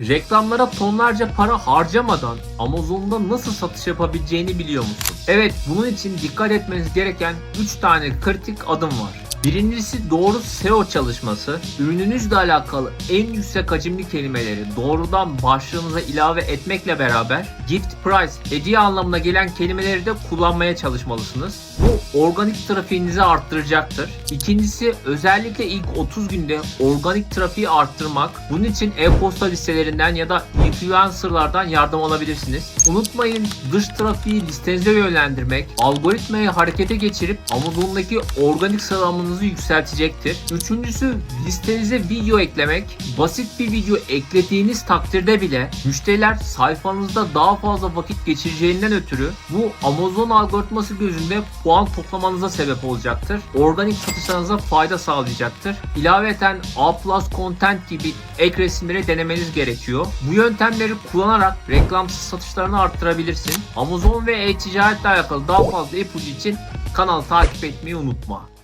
Reklamlara tonlarca para harcamadan Amazon'da nasıl satış yapabileceğini biliyor musun? Evet, bunun için dikkat etmeniz gereken 3 tane kritik adım var. Birincisi doğru SEO çalışması. Ürününüzle alakalı en yüksek hacimli kelimeleri doğrudan başlığınıza ilave etmekle beraber gift price, hediye anlamına gelen kelimeleri de kullanmaya çalışmalısınız. Bu organik trafiğinizi arttıracaktır. İkincisi özellikle ilk 30 günde organik trafiği arttırmak. Bunun için e-posta listelerinden ya da influencerlardan yardım alabilirsiniz. Unutmayın dış trafiği listenize yönlendirmek, algoritmayı harekete geçirip Amazon'daki organik sıralamanızı yükseltecektir. Üçüncüsü listenize video eklemek. Basit bir video eklediğiniz takdirde bile müşteriler sayfanızda daha fazla vakit geçireceğinden ötürü bu Amazon algoritması gözünde puan toplamanıza sebep olacaktır. Organik satışlarınıza fayda sağlayacaktır. İlaveten A+ content gibi ek resimleri denemeniz gerekiyor. Bu yöntemleri kullanarak reklamsız satışlarını arttırabilirsin. Amazon ve e-ticaretle alakalı daha fazla ipucu için kanalı takip etmeyi unutma.